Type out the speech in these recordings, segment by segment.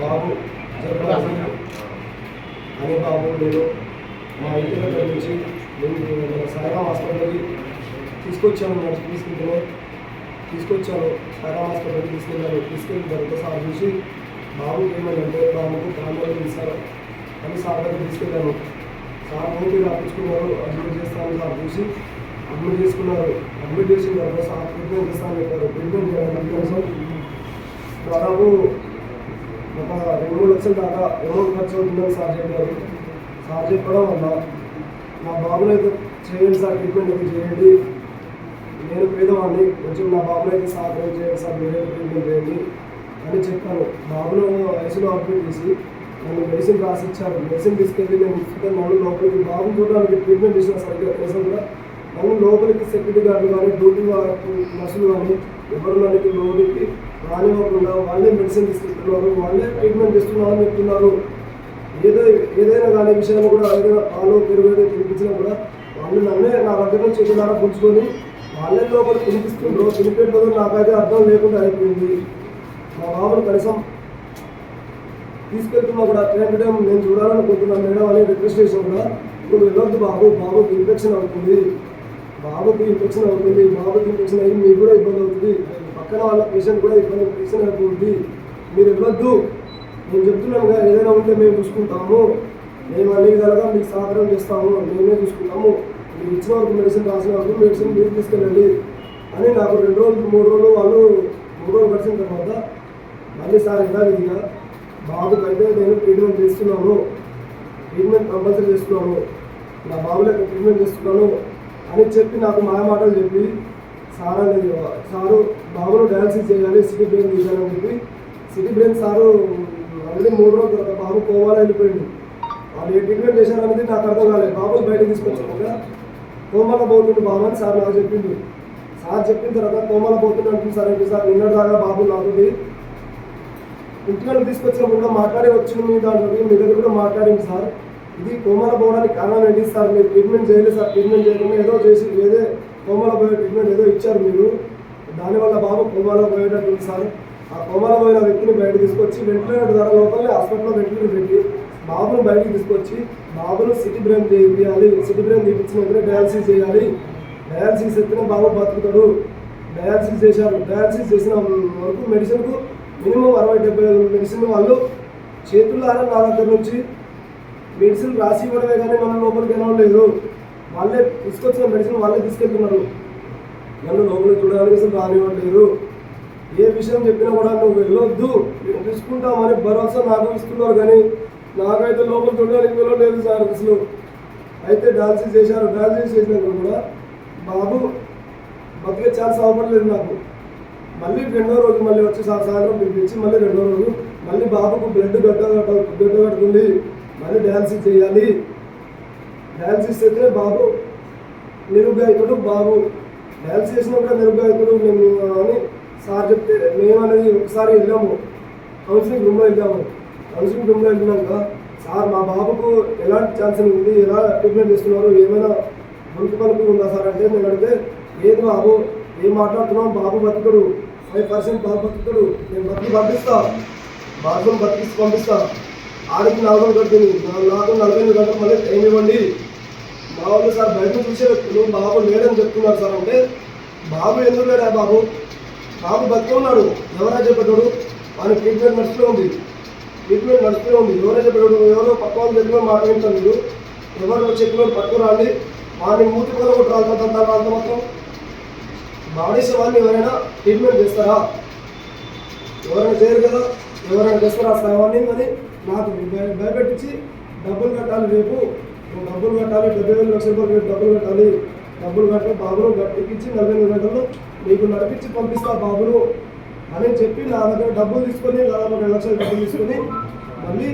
బాబు అనే బాబు నేను మా ఇంటి దగ్గర నుంచి నేను మన హాస్పిటల్కి తీసుకొచ్చాను నడిచి తీసుకుంటున్నాను తీసుకొచ్చాను సాయిరామ్ హాస్పిటల్కి తీసుకెళ్ళాను తీసుకెళ్ళిన తర్వాత సార్ చూసి బాబు ఏమైందంటే బాబుకు ప్రాణాలు తీశారు అని సార్ దగ్గర తీసుకెళ్ళాను సార్ ఓపీ రాపించుకున్నారు అడ్మిట్ చేస్తాను సార్ చూసి అడ్మిట్ చేసుకున్నారు. అడ్మిట్ చేసిన తర్వాత సార్ ట్రీట్మెంట్ చేస్తాను చెప్పారు ట్రీట్మెంట్ చేయడానికి కోసం దాదాపు ఒక రెండు మూడు లక్షల దాకా అమౌంట్ ఖర్చు అవుతుందని సార్ చెప్పారు. సార్ చెప్పడం వల్ల నా బాబుని అయితే చేయండి సార్ ట్రీట్మెంట్ అయితే చేయండి. నేను పేదవాడిని కొంచెం నా బాబుని అయితే సహాయం చేయండి సార్ మీరే ట్రీట్మెంట్ చేయండి అని చెప్పాను బాబును వయసులో అడ్మిట్ చేసి నన్ను మెడిసిన్ రాసి ఇచ్చారు మెడిసిన్ తీసుకెళ్ళి నేను ఇస్తే లోపలికి బాబు చూడడానికి ట్రీట్మెంట్ చేసిన సరిగ్గా కోసం కూడా మనం లోపలికి సెక్యూరిటీ గార్డు కానీ డ్యూటీ నర్సులు కానీ ఎవరు నన్ను లోపలికి రానివ్వకుండా వాళ్ళే మెడిసిన్ తీసుకుంటున్నారు వాళ్ళే ట్రీట్మెంట్ చేస్తున్నారు చెప్తున్నారు. ఏదో ఏదైనా కానీ విషయంలో కూడా ఏదైనా పాలు పెరుగు ఏదో తినిపించినా కూడా వాళ్ళు నన్నే నా దగ్గర నుంచి ఎదురారా పుంచుకొని వాళ్ళే లోపల తినిపిస్తుండ్రు. తినిపెట్టదో నాకైతే అర్థం లేకుండా అయిపోయింది. మా బాబుని కనీసం తీసుకెళ్తున్నా కూడా అట్లాంటి టైం నేను చూడాలనుకుంటున్నాను మేడం అని రిక్వెస్ట్ చేసిన కూడా నువ్వు వెళ్ళొద్దు బాబు బాబుకి ఇన్ఫెక్షన్ అవుతుంది. బాబుకి ఇన్ఫెక్షన్ అవుతుంది బాబుకి ఇన్ఫెక్షన్ అయ్యి మీకు కూడా ఇబ్బంది అవుతుంది. పక్కన వాళ్ళ పేషెంట్ కూడా ఇబ్బంది ఇన్ఫెక్షన్ అవుతుంది మీరు ఇవ్వద్దు. నేను చెప్తున్నాను కదా ఏదైనా ఉంటే మేము చూసుకుంటాము. మేము అన్ని విధాలుగా మీకు సహకారం చేస్తాము. మేమే చూసుకుంటాము. మీరు ఇచ్చిన వరకు మెడిసిన్ రాసిన వరకు మెడిసిన్ మీరు తీసుకెళ్ళండి అని నాకు రెండు రోజులు మూడు రోజులు వాళ్ళు మూడు రోజులు గడిచిన తర్వాత మళ్ళీ సార్ యథావిధిగా బాబుకి అయితే నేను ట్రీట్మెంట్ చేస్తున్నాను. ట్రీట్మెంట్ కంపల్సరీ చేస్తున్నాను. నా బాబులకు ట్రీట్మెంట్ చేస్తున్నాను. అని చెప్పి నాకు మా మాటలు చెప్పి సార్ అనేది సారు బాబును డయాలసిస్ చేయాలి సిటీ బ్రెయిన్ తీయాలని చెప్పి సిటీ బ్రెయిన్ సారు ఆల్రెడీ మూడు రోజుల తర్వాత బాబు కోమాలో వెళ్ళిపోయింది వాళ్ళు ఏ ట్రీట్మెంట్ చేశారనేది నాకు అర్థం కాలేదు. బాబు బయటకు తీసుకొచ్చాక కోమాలో పోతుంది బాబు అని సార్ నాకు చెప్పింది సార్ చెప్పిన తర్వాత కోమాలో పోతుంది అంటుంది సార్ ఏంటి సార్? నిన్నటి దాకా బాబు నాకుంది ఇంటికి తీసుకొచ్చినప్పుడు కూడా మాట్లాడి వచ్చింది మీ దాంట్లో మీ దగ్గర కూడా మాట్లాడింది సార్. ఇది కోమల పోవడానికి కారణం ఏంటి సార్? మీరు ట్రీట్మెంట్ చేయలేదు సార్. ట్రీట్మెంట్ చేయకుండా ఏదో చేసి ఏదో కోమల పోయే ట్రీట్మెంట్ ఏదో ఇచ్చారు మీరు. దానివల్ల బాబు కోమాలో పోయేటట్టు సార్. ఆ కోమాలో పోయిన వ్యక్తిని బయట తీసుకొచ్చి వెంటిలేటర్ ద్వారా లోపలనే హాస్పిటల్లో వెంటిలేటర్ పెట్టి బాబును బయటకు తీసుకొచ్చి బాబును సిటీ బ్రెయిన్ చేయాలి సిటీ బ్రెయిన్ తీపించిన వెంటనే డయాలసిస్ చేయాలి. డయాలసిస్ ఎత్తిన బాబు బతుకుతాడు. డయాలసిస్ చేశారు. డయాలసిస్ చేసిన వరకు మెడిసిన్కు మినిమం అరవై డెబ్బై వేల మెడిసిన్ వాళ్ళు చేతుల్లో నా దగ్గర నుంచి మెడిసిన్ రాసి ఇవ్వడమే కానీ మనం లోపలికి వెళ్ళలేదు వాళ్ళే తీసుకొచ్చిన మెడిసిన్ వాళ్ళే తీసుకెళ్తున్నారు. నన్ను లోపలికి చూడడానికి అసలు రానివ్వట్లేదు. ఏ విషయం చెప్పినా కూడా నువ్వు వెళ్ళొద్దు. మేము తీసుకుంటామని భరోసా నాకు ఇస్తున్నారు కానీ నాకైతే లోపల చూడడానికి వెళ్ళలేదు సార్ అసలు. అయితే డాన్సెస్ చేశారు. డాన్సెస్ చేసినాక కూడా బాబు బతికే ఛాన్స్ అవ్వట్లేదు నాకు. మళ్ళీ రెండో రోజు మళ్ళీ వచ్చి సార్ సాయంత్రం పిలిపించి మళ్ళీ రెండో రోజు మళ్ళీ బాబుకు బ్లడ్ గడ్డ గడ్డ గడ్డ కడుతుంది. మళ్ళీ డ్యాన్స్ చేయాలి. డ్యాన్స్ చేస్తే బాబు నిరుగాయకుడు బాబు. డ్యాన్స్ చేసినప్పుడు కూడా నిరుగాయకుడు మేము అని సార్ చెప్తే మేము అనేది ఒకసారి వెళ్ళాము. కౌన్సిలింగ్ రూమ్లో వెళ్ళాము. కౌన్సిలింగ్ రూమ్లో వెళ్ళినాక సార్ మా బాబుకు ఎలాంటి ఛాన్స్ ఉంది ఎలా ట్రీట్మెంట్ చేస్తున్నారు ఏమైనా మునుకు పలుకు ఉందా సార్ అంటే నేను అడిగితే లేదు బాబు ఏం మాట్లాడుతున్నాం బాబు బతుకుడు. ఫైవ్ పర్సెంట్ బాబు బతుకుడు. నేను బతికి పంపిస్తా. బాబుని బతికి పంపిస్తా. ఆడికి నాలుగు కట్టింది నాకు. నలభై ఐదు గంటలు మళ్ళీ టైం ఇవ్వండి. మా వాళ్ళు సార్ బయట చూసే వ్యక్తులు బాబు లేడని చెప్తున్నారు సార్ అంటే బాబు ఎందుకు లేడా బాబు? బాబు బతికే ఉన్నాడు. ఎవరా చెప్పేటోడు? వాని ట్రీట్మెంట్ నడుస్తూనే ఉంది. ట్రీట్మెంట్ నడుస్తూనే ఉంది. ఎవరో చెప్పేటోడు? ఎవరో పక్క వాళ్ళు చెప్పిన మాట మీరు ఎవరు చెప్పిన పట్టుకురాండి వాడిని మూతి కూడా ఒకటి రాలుతుందా మాత్రం మొత్తం. వాళ్ళని ఎవరైనా ట్రీట్మెంట్ చేస్తారా? ఎవరైనా చేయరు కదా? ఎవరైనా చేస్తారా? సార్ అని మరి నాకు భయపెట్టించి డబ్బులు కట్టాలి రేపు. డబ్బులు కట్టాలి డెబ్బై వేలు లక్షల రూపాయలు రేపు డబ్బులు కట్టాలి. డబ్బులు కట్ట బాబును గట్టికిచ్చి నలభై ఎనిమిది గంటలు నీకు నడిపించి పంపిస్తా బాబును అని చెప్పి నా దగ్గర డబ్బులు తీసుకొని దాదాపు రెండు లక్షల డబ్బులు తీసుకొని మళ్ళీ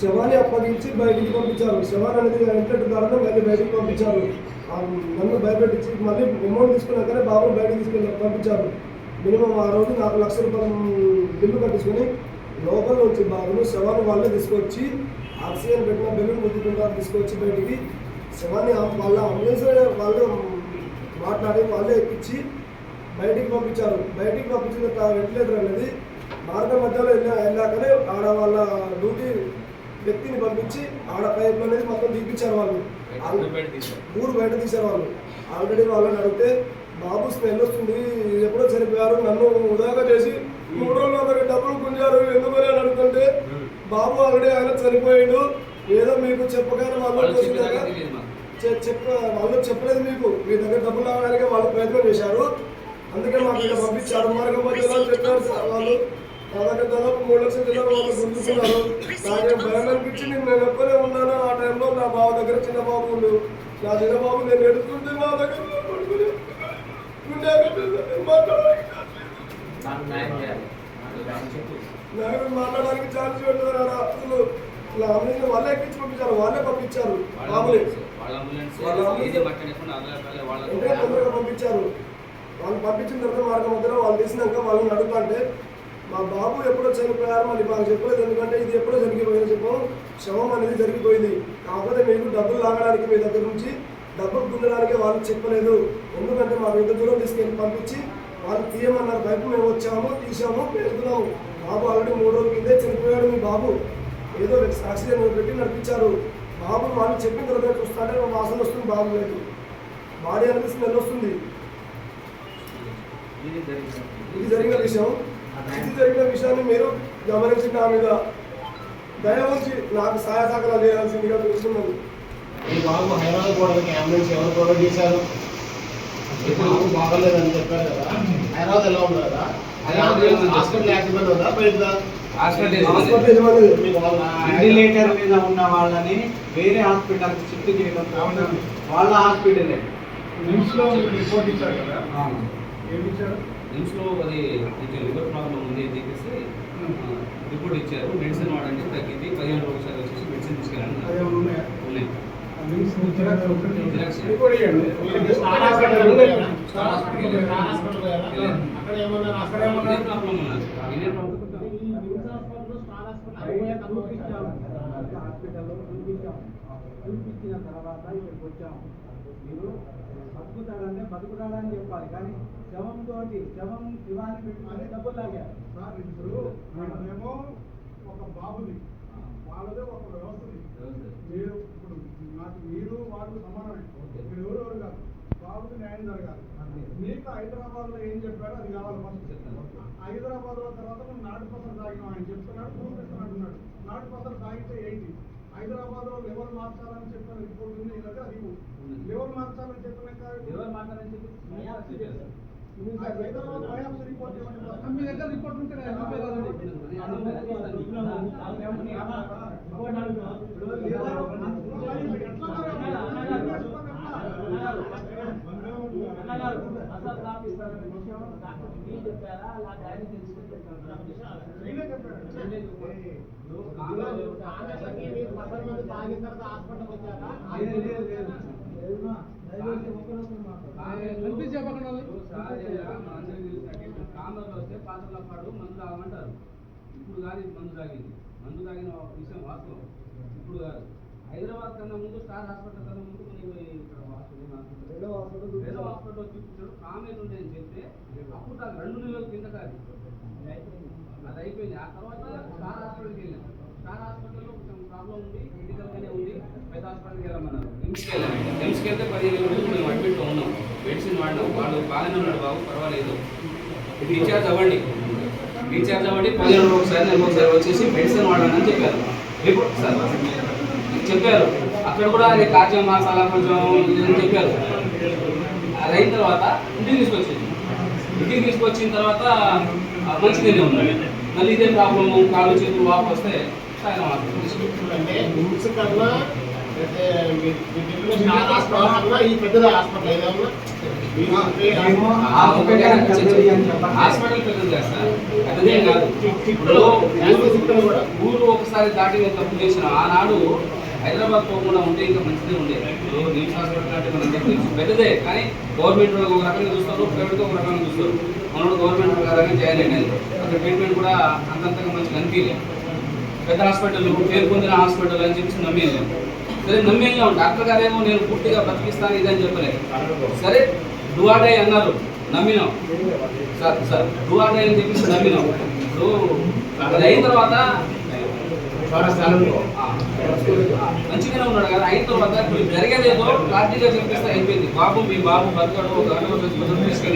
శవాన్ని అప్పగించి బయటికి పంపించారు. శవాన్ని అనేది ఎంటర్ ద్వారా మళ్ళీ బయటికి పంపించారు. నన్ను భయపెట్టించి మళ్ళీ అమౌంట్ తీసుకున్నాకనే బాబు బయటకు తీసుకెళ్ళి పంపించారు. మినిమం ఆ రోజు నాలుగు లక్ష రూపాయలు బిల్లు కట్టించుకొని లోపల నుంచి బాబును శవాన్ని వాళ్ళే తీసుకొచ్చి ఆక్సిజన్ పెట్టిన బెలూన్ గుద్దుకుంటా తీసుకొచ్చి బయటికి. శవాన్ని వాళ్ళ అంబులెన్స్ వాళ్ళు మాట్లాడి వాళ్ళే ఎక్కించి బయటికి పంపించారు. బయటికి పంపించిన త- వెంటిలేటర్ అనేది మార్గం మధ్యలో వెళ్ళా వెళ్ళాకనే ఆడ వాళ్ళ డ్యూటీ వ్యక్తిని పంపించి ఆడ పైప్ అనేది మొత్తం తీపించారు వాళ్ళు. ఊరు బయట తీశారు. వాళ్ళు. ఆల్రెడీ వాళ్ళని అడిగితే బాబు స్మెల్ వస్తుంది ఎప్పుడో చనిపోయారు నన్ను ఉదాగా చేసి మూడు రోజులు అందరికి డబ్బులు గుంజారు ఎందుకని అని అడుగుతుంటే బాబు ఆల్రెడీ ఆయన చనిపోయాడు. ఏదో మీకు చెప్పగానే వాళ్ళు చెప్ప వాళ్ళు చెప్పలేదు మీకు. మీ దగ్గర డబ్బులు రావడానికి వాళ్ళు ప్రయత్నం చేశారు. అందుకే మాకు ఇక్కడ పంపించారు. మార్గం మధ్యలో చెప్పారు సార్ వాళ్ళు. నా దగ్గర దాదాపు మూడు లక్షల జిల్లాలు వాళ్ళు గుర్తున్నారు నాకు భయం అనిపించి నేను నేను ఒక్కనే ఉన్నాను. ఆ టైంలో నా బావ దగ్గర చిన్న బాబు ఉండు. నా చిన్న బాబు నేను ఎడుతుంటే నా దగ్గర. మాట్లాడడానికి చెప్పు ఛాన్స్ పెట్టారు అంబులెన్స్ వాళ్ళే ఎక్కించి పంపించారు వాళ్ళే పంపించారు. వాళ్ళ అంబులెన్స్. వాళ్ళ వాళ్ళ వాళ్ళ తొందరగా పంపించారు. వాళ్ళు పంపించిన తర్వాత మార్గం మధ్యలో వాళ్ళు తీసినాక వాళ్ళని అడుగుతుంటే మా బాబు ఎప్పుడో చనిపోయారు మళ్ళీ మాకు చెప్పలేదు ఎందుకంటే ఇది ఎప్పుడో జరిగిపోయింది చెప్పాము శవం అనేది జరిగిపోయింది. కాకపోతే మీకు డబ్బులు లాగడానికి మీ దగ్గర నుంచి డబ్బులు గుండడానికి వాళ్ళు చెప్పలేదు. ఎందుకంటే మాకు ఇంత దూరం తీసుకెళ్ళి పంపించి వాళ్ళు తీయమన్నారు బయట మేము వచ్చాము తీసాము పెడుతున్నాము బాబు ఆల్రెడీ మూడు రోజుల కిందే చనిపోయాడు మీ బాబు. ఏదో యాక్సిడెంట్ పెట్టి నడిపించారు. బాబు వాళ్ళు చెప్పిన తర్వాత చూస్తుంటే వాసన వస్తుంది బాబు లేదు బాడీ అనేది స్మెల్ వస్తుంది. ఇది జరిగిన విషయం. ఇది జరిగిన విషయాన్ని మీరు గమనించి నా మీద. దయ ఉంచి నాకు సహాయ సహకారాలు చేయాల్సిందిగా ఈ బాబు హైదరాబాద్ పోవడానికి అంబులెన్స్ ఎవరు ప్రొవైడ్ చేశారు బాగలేదని చెప్పారు కదా. హైదరాబాద్ ఎలా ఉంది కదా? వెంటిలేటర్ మీద ఉన్న వాళ్ళని వేరే హాస్పిటల్ షిఫ్ట్ చేయడం వాళ్ళ హాస్పిటలే. లో రిపోర్ట్ ఇచ్చారు కదా? లో అది కొంచెం లివర్ ప్రాబ్లం ఉంది అని చెప్పేసి రిపోర్ట్ ఇచ్చారు. మెడిసిన్ వాడండి తగ్గింది. పదిహేను రోజులు ఒకసారి వచ్చేసి మెడిసిన్ తీసుకెళ్ళండి ఉన్నాయా? Xerox xerox. హాస్పిటల్లో చూపించిన తర్వాత ఇక్కడికి వచ్చాము మీరు బతుకుతాడంటే బతుకుతాడని చెప్పాలి కానీ శవంతో శవం శివాన్ని పెట్టుకుని డబ్బులు లాగారు సార్ ఇప్పుడు మనమేమో ఒక బాబుది వాళ్ళదే ఒక వ్యవస్థది మీరు ఇప్పుడు నాకు మీరు వాళ్ళు సమానమే ఓకే. మీరు ఎవరు ఎవరు కాదు బాబుకి న్యాయం జరగాలి. మీకు హైదరాబాద్లో ఏం చెప్పారో అది కావాలి ఫస్ట్ చెప్తాను. హైదరాబాద్లో తర్వాత నువ్వు నాటు పసలు తాగినావు ఆయన చెప్తున్నాడు చూపిస్తున్నాడు అన్నాడు నాటు పసలు తాగితే ఏంటి హైదరాబాద్లో లెవెల్ మార్చాలని చెప్పిన రిపోర్ట్ ఉంది దగ్గర అది. లెవెల్ మార్చాలని చెప్పినాక ఎవరు మాట్లాడని చెప్పి హైదరాబాద్ బయాప్సీ రిపోర్ట్. మీ దగ్గర రిపోర్ట్ ఉంటే చెప్పకుండా ఉంది. వస్తే పాత్రల పాడు మందు తాగమంటారు ఇప్పుడు కాదు మందు తాగింది మందు తాగిన విషయం వాస్తవం ఇప్పుడు కాదు హైదరాబాద్ కన్నా ముందు స్టార్ హాస్పిటల్ కన్నా ముందు ఇక్కడ హాస్పిటల్ హాస్పిటల్? వేరే హాస్పిటల్ చూపించాడు కామేలు ఉండే అని చెప్తే అప్పుడు నాకు రెండు నెలల కింద కాదు. అది అయిపోయింది. ఆ తర్వాత స్టార్ హాస్పిటల్కి వెళ్ళాం. స్టార్ హాస్పిటల్లో కొంచెం ప్రాబ్లం ఉంది. క్రిటికల్గానే ఉంది. పెద్ద హాస్పిటల్కి వెళ్ళమన్నారు. నిమ్స్కి వెళ్ళాం. నిమ్స్కి వెళ్తే పదిహేను రోజులు మేము అడ్మిట్లో ఉన్నాం. మెడిసిన్ వాడినాం. వాళ్ళు బాగానే ఉన్నాడు బాబు. పర్వాలేదు. రీఛార్జ్ అవ్వండి. రీఛార్జ్ అవ్వండి. పదిహేను రోజులు ఒకసారి నెలకు ఒకసారి వచ్చేసి మెడిసిన్ వాడండి అని చెప్పారు సార్ చెప్పారు. అక్కడ కూడా అది కాచం మసాలా కొంచెం ఇది అని చెప్పారు. అది అయిన తర్వాత ఇంటికి తీసుకొచ్చింది ఇంటికి తీసుకొచ్చిన తర్వాత మంచిగానే ఉంది మళ్ళీ ఇదే ప్రాబ్లము కాళ్ళు చేతులు వాపు వస్తే హాస్పిటల్ పెద్దది కాదు. ఇప్పుడు. ఊరు ఒకసారి దాటి తప్పు చేసిన ఆనాడు హైదరాబాద్ పోకుండా ఉంటే ఇంకా మంచిదే ఉండేది. ఇప్పుడు నిమ్స్ హాస్పిటల్ అంటే మనం తెలుసు పెద్దదే కానీ గవర్నమెంట్ వాళ్ళు ఒక రకంగా చూస్తారు ప్రైవేట్ ఒక రకంగా చూస్తారు. మనోడు గవర్నమెంట్ ప్రకారంగా జాయిన్ అయినది అక్కడ ట్రీట్మెంట్ కూడా అంతంతగా మంచిగా అనిపించలేదు పెద్ద హాస్పిటల్ పేరు పొందిన హాస్పిటల్ అని చెప్పి నమ్మి సరే నమ్మి వెళ్ళాం డాక్టర్ గారేమో నేను పూర్తిగా బతికిస్తాను ఇదని చెప్పలేదు. సరే డువాడే అన్నారు. నమ్మినాం. సార్ సార్ డువాడే అని చెప్పేసి నమ్మినాం. ఇప్పుడు అది అయిన తర్వాత మంచిగానే ఉన్నాడు కదా. అయిన తర్వాత జరిగేదేదో క్లారిటీగా చెప్పేస్తే అయిపోయింది. బాబు మీ బాబు బతకడు ఒక అనుభవం తీసుకొని